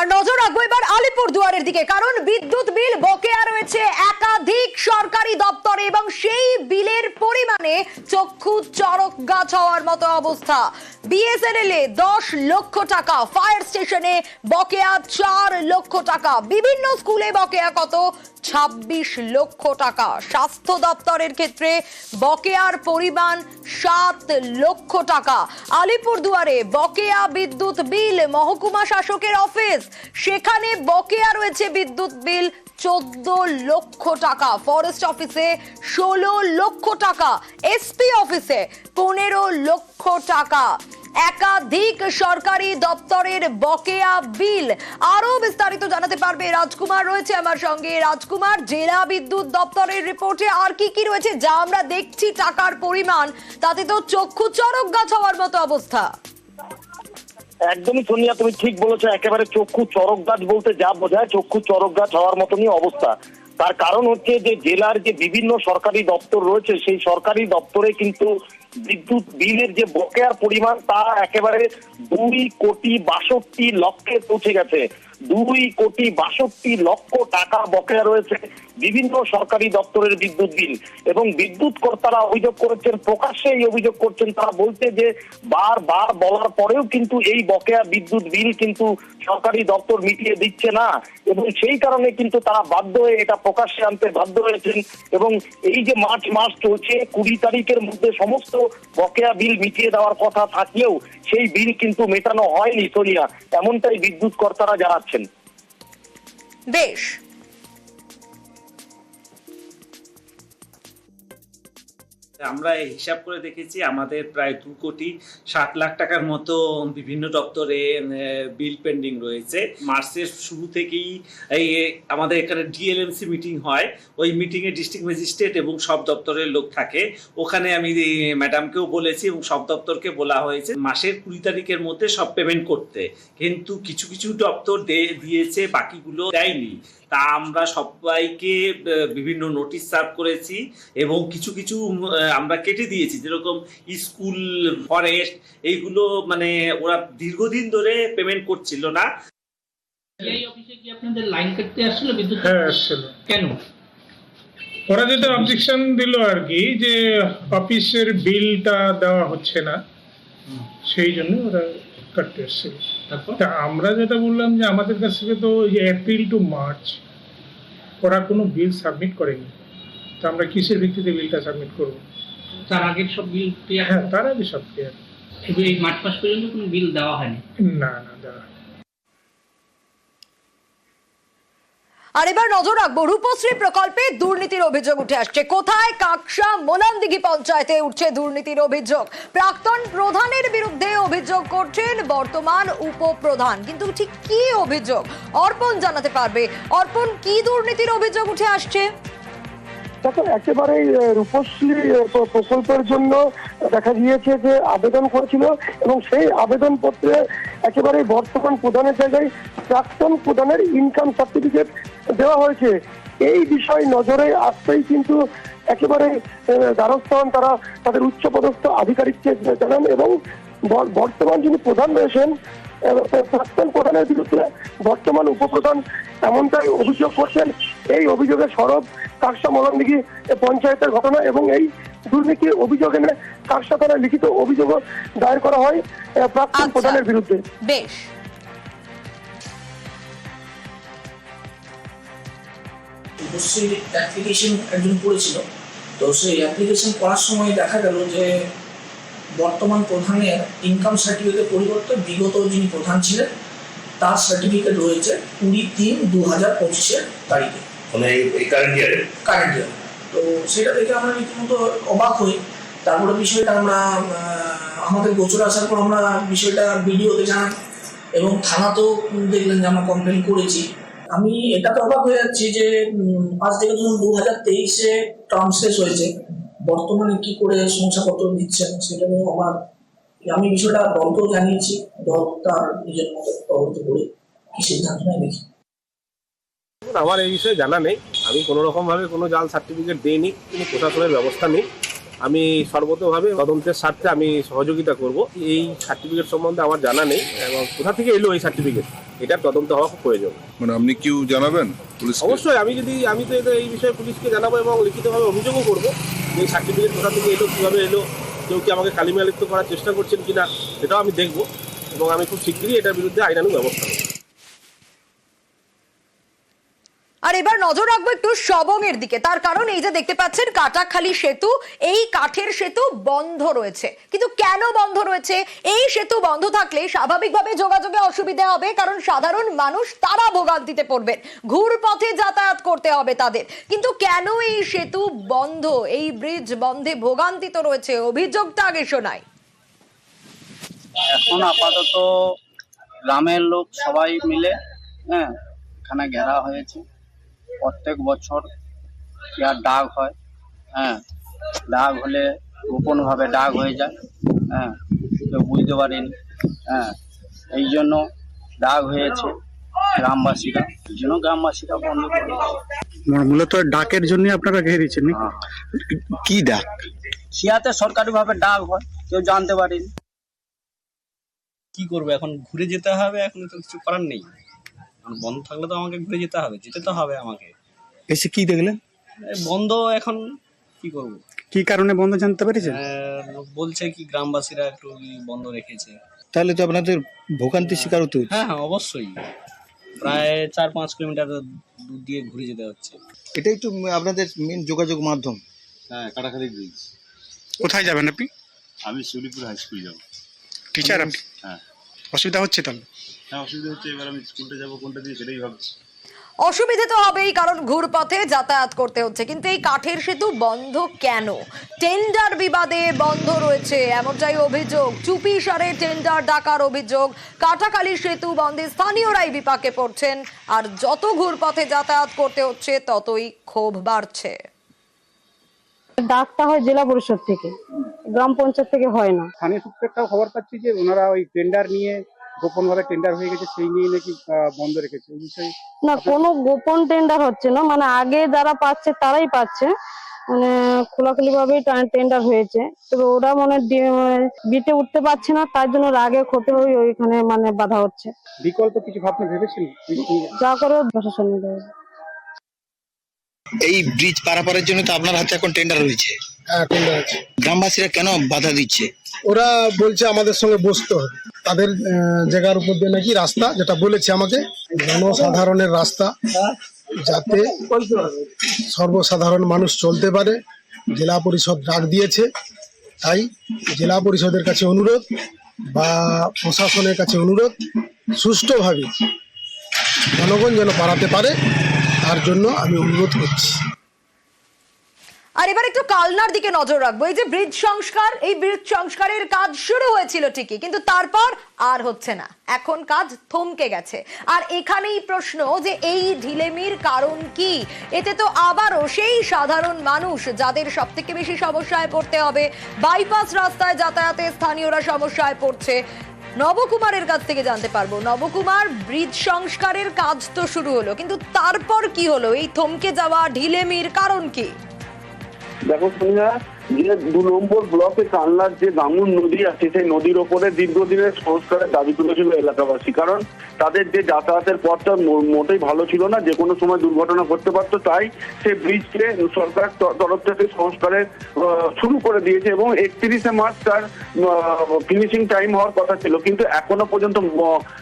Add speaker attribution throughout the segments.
Speaker 1: আর নজর রাখব এবার আলিপুর দুয়ারের দিকে, কারণ বিদ্যুৎ বিল বকেয়া রয়েছে একাধিক সরকারি দপ্তরে এবং সেই বিলের পরিমাণে চক্ষু চরক গাছ হওয়ার মতো অবস্থা। বিএসএনএল এ দশ লক্ষ টাকা, ফায়ার স্টেশনে বকেয়া চার লক্ষ টাকা, বিভিন্ন স্কুলে বকেয়া কত? ছাব্বিশ লক্ষ টাকা। স্বাস্থ্য দপ্তরের ক্ষেত্রে বকেয়ার পরিমাণ সাত লক্ষ টাকা। আলিপুর দুয়ারে বকেয়া বিদ্যুৎ বিল, মহকুমা শাসকের অফিস। সেখানে বকেয়া রয়েছে বিদ্যুৎ বিল চোদ্দ লক্ষ টাকা। ফরেস্ট অফিসে ষোলো লক্ষ টাকা। এসপি অফিসে পনেরো লক্ষ টাকা। একাধিক সরকারি দপ্তরের বকেয়া বিল। আরও বিস্তারিত জানাতে পারবে রাজকুমার রয়েছে আমার সঙ্গে। রাজকুমার, জেলা বিদ্যুৎ দপ্তরের রিপোর্টে আর কি কি রয়েছে যা আমরা দেখছি টাকার পরিমাণ? তাতে তো চক্ষু চরক গাছ হওয়ার মতো অবস্থা।
Speaker 2: একদমই সোনিয়া, তুমি ঠিক বলেছ, একেবারে চক্ষু চরক গাছ বলতে যা বোঝায়, চক্ষু চরক গাছ হওয়ার মতনই অবস্থা। তার কারণ হচ্ছে যে জেলার যে বিভিন্ন সরকারি দপ্তর রয়েছে, সেই সরকারি দপ্তরে কিন্তু বিদ্যুৎ বিলের যে বকেয়ার পরিমাণ তা একেবারে দুই কোটি বাষট্টি লক্ষে পৌঁছে গেছে। দুই কোটি বাষট্টি লক্ষ টাকা বকেয়া রয়েছে বিভিন্ন সরকারি দপ্তরের বিদ্যুৎ বিল। এবং বিদ্যুৎ কর্তারা অভিযোগ করেছেন প্রকাশ্যে এই অভিযোগ করছেন তারা বলতে যে বারবার বলার পরেও কিন্তু এই বকেয়া বিদ্যুৎ বিল কিন্তু সরকারি দপ্তর মিটিয়ে দিচ্ছে না। এবং সেই কারণে কিন্তু তারা বাধ্য হয়ে এটা প্রকাশ্যে আনতে বাধ্য হয়েছেন। এবং এই যে মার্চ মাস চলছে, কুড়ি তারিখের মধ্যে সমস্ত বকেয়া বিল মিটিয়ে দেওয়ার কথা থাকলেও সেই বিল কিন্তু মেটানো হয়নি সোনিয়া। এমনটাই বিদ্যুৎ কর্তারা জানাচ্ছেন
Speaker 1: বেশ
Speaker 3: আমরা হিসাব করে দেখেছি আমাদের প্রায় দু কোটি ষাট লাখ টাকার মতো বিভিন্ন দপ্তরে বিল পেন্ডিং রয়েছে। মার্চের শুরু থেকেই এই আমাদের এখানে ডিএলএমসি মিটিং হয়। ওই মিটিংয়ে ডিস্ট্রিক্ট ম্যাজিস্ট্রেট এবং সব দপ্তরের লোক থাকে। ওখানে আমি ম্যাডামকেও বলেছি এবং সব দপ্তরকে বলা হয়েছে মাসের কুড়ি তারিখের মধ্যে সব পেমেন্ট করতে। কিন্তু কিছু কিছু দপ্তর দিয়েছে, বাকিগুলো দেয়নি। তা আমরা সবাইকে বিভিন্ন নোটিশ সার্ভ করেছি এবং কিছু কিছু আমরা কেটে দিয়েছি যেরকম স্কুল ফরেস্ট এইগুলো মানে ওরা দীর্ঘদিন ধরে পেমেন্ট করছিল না।
Speaker 4: সিআই অফিসে কি আপনাদের লাইন কাটতে আসছিল বিদ্যুৎ
Speaker 5: হ্যাঁ ওরা যেটা অবজেকশন দিল আর কি যে অফিসের বিলটা দেওয়া হচ্ছে না সেই জন্য ওরা কাটতে এসেছিল
Speaker 4: তারপর?
Speaker 5: আমরা যেটা বললাম যে আমাদের কাছ থেকে তো যে এপ্রিল টু মার্চ ওরা কোনো বিল সাবমিট করেনি। তো আমরা কিসের ভিত্তিতে বিলটা সাবমিট করব?
Speaker 4: তার আগের সব বিল ক্লিয়ার
Speaker 5: হ্যাঁ তার আগে সব clear।
Speaker 4: এই মার্চ মাস পর্যন্ত কোনো বিল দেওয়া হয়নি?
Speaker 5: না না দাঁড়া
Speaker 1: আর এবার নজর রাখব রূপশ্রী প্রকল্পে দুর্নীতির অভিযোগ উঠে আসছে। কোথায় কাকসা মোলানদিঘি পঞ্চায়েতে উঠছে দুর্নীতির অভিযোগ? প্রাক্তন প্রধানের বিরুদ্ধে অভিযোগ করছেন বর্তমান উপপ্রধান। কিন্তু ঠিক কি অভিযোগ? অর্পণ জানাতে পারবে। অর্পণ কি দুর্নীতির অভিযোগ উঠে আসছে?
Speaker 6: দেখো, একেবারেই রূপশ্রী প্রকল্পের জন্য দেখা গিয়েছে যে আবেদন করেছিল এবং সেই আবেদন পত্রে একেবারেই বর্তমান প্রধানের জায়গায় প্রাক্তন প্রধানের ইনকাম সার্টিফিকেট দেওয়া হয়েছে। এই বিষয় নজরে আসতেই কিন্তু একেবারে দ্বারস্থ হন তারা, তাদের উচ্চপদস্থ আধিকারিককে জানান এবং বর্তমান যিনি প্রধান রয়েছেন প্রাক্তন প্রধানের বিরুদ্ধে বর্তমান উপপ্রধান এমনটাই অভিযোগ করছেন এই অভিযোগে সরব কাকসা মলনদিঘি পঞ্চায়েতের ঘটনা এবং এই দুর্নীতির অভিযোগ এনে কাকসা থানায় লিখিত অভিযোগও দায়ের করা হয় প্রাক্তন
Speaker 1: আচ্ছা।
Speaker 6: প্রধানের বিরুদ্ধে।
Speaker 1: বেশ।
Speaker 7: রূপশ্রীর অ্যাপ্লিকেশন একজন করেছিল। তো সেই অ্যাপ্লিকেশন করার সময় দেখা গেল যে বর্তমান প্রধানের ইনকাম সার্টিফিকেট পরিবর্তে বিগত যিনি প্রধান ছিলেন তার সার্টিফিকেট রয়েছে কুড়ি তিন দু হাজার পঁচিশের তারিখে।
Speaker 8: মানে এই কারেন্ট ইয়ারে
Speaker 7: কারেন্ট ইয়ার তো সেটা দেখে আমরা রীতিমতো অবাক হই। তারপরে বিষয়টা আমরা আমাদের গোচর আসার পর আমরা বিষয়টা ভিডিওতে জানাই। এবং থানাতেও দেখলেন যে আমরা কমপ্লেন করেছি। আমি এটাতে অবাক হয়ে যাচ্ছি যে আজ থেকে ধরুন দু হাজার তেইশে টার্ম শেষ হয়েছে। বর্তমানে কি করে শংসাপত্র দিচ্ছেন সেটা নিয়েও আমার আমি বিষয়টা দলকেও জানিয়েছি, দল তার নিজের মতো তদন্ত করে কি সিদ্ধান্ত নেয় দেখি।
Speaker 9: আমার এই বিষয়ে জানা নেই। আমি কোনো রকমভাবে কোনো জাল সার্টিফিকেট দিইনি কোনো প্রশাসনের ব্যবস্থা নেই।
Speaker 10: আমি সর্বতভাবে তদন্তের স্বার্থে আমি সহযোগিতা করব। এই সার্টিফিকেট সম্বন্ধে আমার জানা নেই এবং কোথা থেকে এলো এই সার্টিফিকেট এটা তদন্ত হওয়া খুব প্রয়োজন।
Speaker 11: মানে আপনি কিউ জানাবেন পুলিশ
Speaker 10: অবশ্যই আমি যদি আমি তো এটা এই বিষয়ে পুলিশকে জানাব এবং লিখিতভাবে অভিযোগও করব যে এই সার্টিফিকেট কোথা থেকে এলো কীভাবে এলো কেউ কি আমাকে কালিমালিপ্ত করার চেষ্টা করছেন কিনা সেটাও আমি দেখব এবং আমি খুব শীঘ্রই এটার বিরুদ্ধে আইনানুগ ব্যবস্থা নেব।
Speaker 1: আর এবার নজর রাখব একটু সবং এর দিকে। তার কারণ এই যে দেখতে পাচ্ছেন, কাটাখালী সেতু, এই কাঠের সেতু বন্ধ রয়েছে। কিন্তু কেন বন্ধ রয়েছে? এই সেতু বন্ধ থাকলে স্বাভাবিকভাবে যোগাযোগে অসুবিধা হবে, কারণ সাধারণ মানুষ তারা ভোগান্তিতে পড়বেন। ঘুরপথে যাতায়াত করতে হবে তাদের। কিন্তু কেন এই সেতু বন্ধ? এই ব্রিজ বন্ধে ভোগান্তি তো রয়েছে অভিযোগটা আগে শোনায়।
Speaker 12: এখন আপাতত গ্রামের লোক সবাই মিলে হ্যাঁ এখানে ঘেরা হয়েছে। প্রত্যেক বছর ইয়ার ডাক হয় হ্যাঁ। ডাক হলে গোপনভাবে ডাক হয়ে যায় হ্যাঁ। কেউ বুঝতে পারেন হ্যাঁ। এই জন্য ডাক হয়েছে গ্রামবাসীরা এই জন্য গ্রামবাসীরা বন্ধ করেছে
Speaker 13: মূলত ডাকের জন্য আপনারা ঘেরেছেন নাকি? কি ডাক?
Speaker 12: খিয়াতে সরকারিভাবে ডাক হয় কেউ জানতে পারেন।
Speaker 14: কি করব এখন? ঘুরে যেতে হবে এখন তো কিছু করার নেই। এখন বন্ধ থাকলে তো আমাকে ঘুরে যেতে হবে যেতে তো হবে আমাকে।
Speaker 13: এসে কি দেখলেন?
Speaker 14: বন্ধ এখন কি করব?
Speaker 13: কি কারণে বন্ধ জানতে পেরেছেন?
Speaker 14: বলছে কি গ্রামবাসীরা একটু বন্ধ রেখেছে।
Speaker 13: তাহলে তো আপনাদের ভোগান্তি শিকার হতে
Speaker 14: হ্যাঁ হ্যাঁ অবশ্যই। প্রায় চার পাঁচ কিলোমিটার দূর দিয়ে ঘুরে যেতে হচ্ছে।
Speaker 13: এটাই তো আপনাদের মেন যোগাযোগ মাধ্যম।
Speaker 11: হ্যাঁ কাটাখালি ব্রিজ
Speaker 13: কোথায় যাবেন আপনি?
Speaker 11: আমি শিউলিপুর হাই স্কুল যাব।
Speaker 13: টিচার আপনি?
Speaker 11: হ্যাঁ।
Speaker 13: অসুবিধা হচ্ছে তাহলে?
Speaker 11: হ্যাঁ অসুবিধা হচ্ছে এবার আমি স্কুলটা যাব কোনটা দিয়ে সেটাই ভাবছি।
Speaker 1: অসুবিধে তো হবেই কারণ ঘুরপথে যাতায়াত করতে হচ্ছে। কিন্তু এই কাঠের সেতু বন্ধ কেন? টেন্ডার বিবাদে বন্ধ রয়েছে এমনটাই অভিযোগ। চুপি সারে টেন্ডার ডাকার অভিযোগ। কাটাখালী সেতু বন্ধে স্থানীয়রাই বিপাকে পড়ছেন আর যত ঘুরপথে যাতায়াত করতে হচ্ছে ততই ক্ষোভ বাড়ছে।
Speaker 15: ডাকটা হয় জেলা পরিষদ থেকে গ্রাম পঞ্চায়েত থেকে হয় না।
Speaker 13: স্থানীয় সূত্রে একটা খবর পাচ্ছি যে ওনারা ওই টেন্ডার নিয়ে গোপনভাবে টেন্ডার হয়ে গেছে সেই নিয়ে নাকি বন্ধ রেখেছে। এই বিষয়ে
Speaker 15: না কোনো গোপন টেন্ডার হচ্ছে না মানে আগে যারা পাচ্ছে তারাই পাচ্ছে। মানে খোলাখুলি ভাবেই টেন্ডার হয়েছে। তবে ওরা মানে বিটে উঠতে পারছে না তার জন্য রাগে ক্ষতি হয়ে ওইখানে মানে বাধা হচ্ছে।
Speaker 13: বিকল্প কিছু ভাবনা ভেবেছেন?
Speaker 15: যা করে প্রশাসন।
Speaker 13: এই ব্রিজ পারাপারের জন্য তো আপনার হাতে এখন টেন্ডার রয়েছে। গ্রামবাসীরা কেন বাধা দিচ্ছে?
Speaker 16: ওরা বলছে আমাদের সঙ্গে বসতে হবে। তাদের জায়গার উপর দিয়ে নাকি রাস্তা যেটা বলেছে আমাকে জনসাধারণের রাস্তা যাতে সর্বসাধারণ মানুষ চলতে পারে। জেলা পরিষদ ডাক দিয়েছে। তাই জেলা পরিষদের কাছে অনুরোধ বা প্রশাসনের কাছে অনুরোধ সুষ্ঠুভাবে জনগণ যেন পারাতে পারে। তার জন্য আমি অনুরোধ করছি।
Speaker 1: আর এবার একটু কালনার দিকে নজর রাখব। এই যে ব্রিজ সংস্কার, এই ব্রিজ সংস্কারের কাজ শুরু হয়েছিল ঠিকই, কিন্তু তারপর আর হচ্ছে না। এখন কাজ থমকে গেছে। আর এখানেই প্রশ্ন যে এই ঢিলেমির কারণ কি? এতে তো আবারও সেই সাধারণ মানুষ যাদের সব থেকে বেশি সমস্যায় পড়তে হবে। বাইপাস রাস্তায় যাতায়াতে স্থানীয়রা সমস্যায় পড়ছে। নবকুমারের কাছ থেকে জানতে পারব। নবকুমার ব্রিজ সংস্কারের কাজ তো শুরু হলো, কিন্তু তারপর কি হলো? এই থমকে যাওয়া ঢিলেমির কারণ কি?
Speaker 17: দেখো যে দু নম্বর ব্লকে কানলার যে দামুন নদী আছে, সেই নদীর ওপরে দীর্ঘদিনের সংস্কারের দাবি তুলেছিল এলাকাবাসী। কারণ তাদের যে যাতায়াতের পথটা মোটেই ভালো ছিল না, যে কোনো সময় দুর্ঘটনা ঘটতে পারতো, তাই সে ব্রিজকে সরকার তরফ থেকে সংস্কারের শুরু করে দিয়েছে এবং একত্রিশে মার্চ তার ফিনিশিং টাইম হওয়ার কথা ছিল। কিন্তু এখনও পর্যন্ত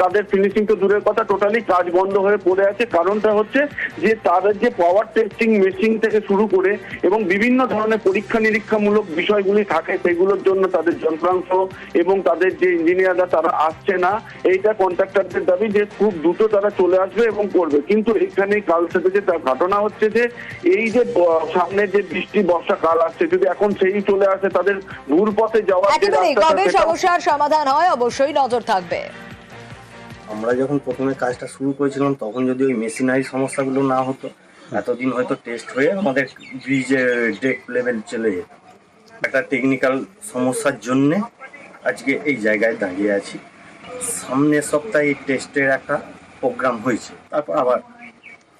Speaker 17: তাদের ফিনিশিং তো দূরের কথা টোটালি কাজ বন্ধ হয়ে পড়ে আছে। কারণটা হচ্ছে যে তাদের যে পাওয়ার টেস্টিং মেশিন থেকে শুরু করে এবং বিভিন্ন ধরনের পরীক্ষা নিরীক্ষামূলক বিষয়গুলি থাকে সেগুলোর জন্য তাদের যন্ত্রাংশ এবং তাদের যে ইঞ্জিনিয়াররা তারা আসছে না এইটা কন্ট্রাক্টরদের দাবি যে খুব দ্রুত তারা চলে আসবে এবং করবে। কিন্তু এখানে কাল থেকে যে তার ঘটনা হচ্ছে যে এই যে সামনে যে বৃষ্টি বর্ষাকাল আসছে যদি এখন সেই চলে আসে তাদের ঘুরপথে যাওয়ার যে
Speaker 1: একেবারে
Speaker 17: রাস্তাটা
Speaker 1: কবে সমস্যার সমাধান হয় অবশ্যই নজর থাকবে।
Speaker 10: আমরা যখন প্রথমে কাজটা শুরু করেছিলাম তখন যদি ওই মেশিনারি সমস্যাগুলো না হতো এতদিন হয়তো টেস্ট হয়ে আমাদের ব্রিজের ডেক লেভেল চলে যেত। একটা টেকনিক্যাল সমস্যার জন্যে আজকে এই জায়গায় দাঁড়িয়ে আছি। সামনের সপ্তাহে এই টেস্টের একটা প্রোগ্রাম হয়েছে। তারপর আবার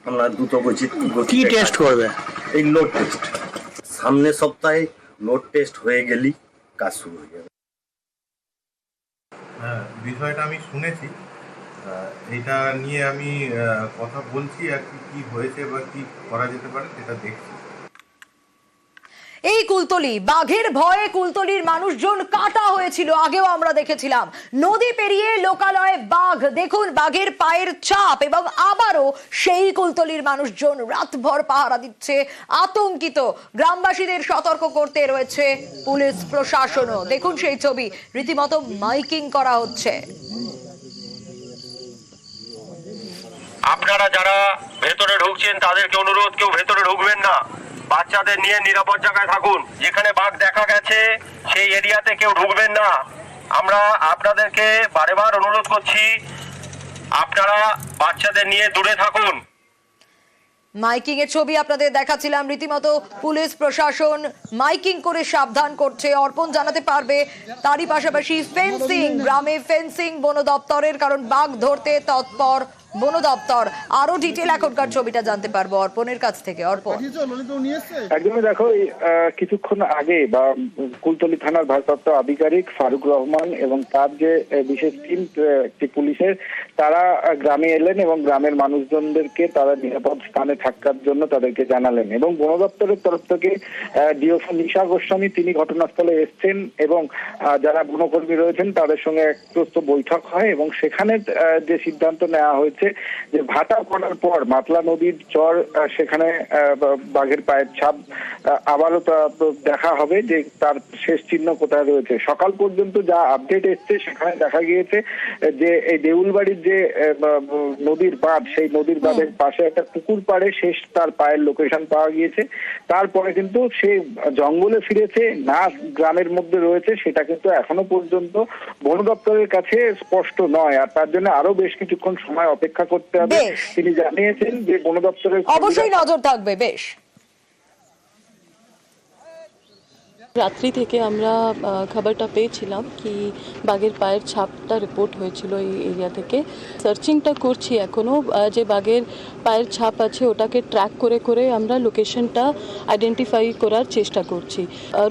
Speaker 10: আমরা দ্রুত গতি
Speaker 13: কি টেস্ট করবে?
Speaker 10: এই লোড টেস্ট সামনের সপ্তাহে
Speaker 8: লোড টেস্ট হয়ে গেলেই কাজ শুরু হয়ে যাবে।
Speaker 9: হ্যাঁ বিষয়টা আমি শুনেছি। এটা নিয়ে আমি কথা বলছি আর কি কি হয়েছে বা কি করা যেতে পারে সেটা দেখছি।
Speaker 1: এই কুলতলি, বাঘের ভয়ে কুলতলির মানুষজন কাটা হয়েছিল, আগেও আমরা দেখেছিলাম। নদী পেরিয়ে লোকালয়ে বাঘ, দেখুন বাঘের পায়ের ছাপ এবং আবারও সেই কুলতলির মানুষজন রাতভর পাহারা দিচ্ছে, আতঙ্কিত। গ্রামবাসীদের সতর্ক করতে রয়েছে পুলিশ প্রশাসনও। দেখুন সেই ছবি, রীতিমতো মাইকিং করা হচ্ছে।
Speaker 2: আপনারা যারা ভেতরে ঢুকছেন, তাদেরকে অনুরোধ, কেউ ভেতরে ঢুকবেন না। বাচ্চাদের নিয়ে নিরাপদ জায়গায় থাকুন। যেখানে বাঘ দেখা গেছে, সেই এরিয়াতে কেউ ঢুকবেন না। আমরা আপনাদেরকে বারে বার অনুরোধ করছি, আপনারা বাচ্চাদের নিয়ে দূরে থাকুন।
Speaker 1: মাইকিং এর ছবি আপনাদের দেখাচ্ছিলাম। রীতিমতো পুলিশ প্রশাসন মাইকিং করে সাবধান করছে। অর্পণ জানাতে পারবে, তারই পাশাপাশি ফেন্সিং গ্রামে ফেন্সিং বন দপ্তরের কারণ বাঘ ধরতে তৎপর বন দপ্তর। আরও ডিটেল এখনকার ছবিটা জানতে পারব অর্পণের কাছ থেকে। অর্পণ।
Speaker 6: একদমই দেখো কিছুক্ষণ আগে বা কুলতলি থানার ভারপ্রাপ্ত আধিকারিক ফারুক রহমান এবং তার যে বিশেষ টিম একটি পুলিশের তারা গ্রামে এলেন এবং গ্রামের মানুষজনদেরকে তারা নিরাপদ স্থানে থাকার জন্য তাদেরকে জানালেন এবং বন দপ্তরের তরফ থেকে ডিওসি নিশা গোস্বামী তিনি ঘটনাস্থলে এসছেন এবং আহ, যারা বনকর্মী রয়েছেন তাদের সঙ্গে এক বৈঠক হয় এবং সেখানে আহ, যে সিদ্ধান্ত নেওয়া হয়েছে যে ভাটা করার পর মাতলা নদীর চর সেখানে বাঘের পায়ের ছাপ আবারও দেখা হবে যে তার শেষ চিহ্ন কোথায় রয়েছে। সকাল পর্যন্ত যা আপডেট এসছে সেখানে দেখা গিয়েছে যে এই দেউলবাড়ির যে নদীর বাঁধ সেই নদীর বাঁধের পাশে একটা পুকুর পাড়ে শেষ তার পায়ের লোকেশন পাওয়া গিয়েছে। তারপরে কিন্তু সে জঙ্গলে ফিরেছে না গ্রামের মধ্যে রয়েছে সেটা কিন্তু এখনও পর্যন্ত বন দপ্তরের কাছে স্পষ্ট নয়। আর তার জন্য আরও বেশ কিছুক্ষণ সময় অপেক্ষা করতে হবে। তিনি জানিয়েছেন যে বন দপ্তরের
Speaker 1: অবশ্যই নজর থাকবে বেশ।
Speaker 18: রাত্রি থেকে আমরা খবরটা পেয়েছিলাম কি বাঘের পায়ের ছাপটা রিপোর্ট হয়েছিল এই এরিয়া থেকে। সার্চিংটা করছি এখনও যে বাঘের পায়ের ছাপ আছে ওটাকে ট্র্যাক করে করে আমরা লোকেশনটা আইডেন্টিফাই করার চেষ্টা করছি।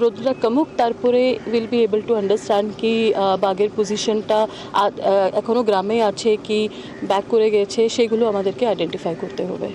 Speaker 18: রোদ্রা কামুক, তারপরে will be able to understand কি বাঘের পজিশনটা এখনও গ্রামে আছে কি ব্যাক করে গেছে, সেগুলো আমাদেরকে আইডেন্টিফাই করতে হবে।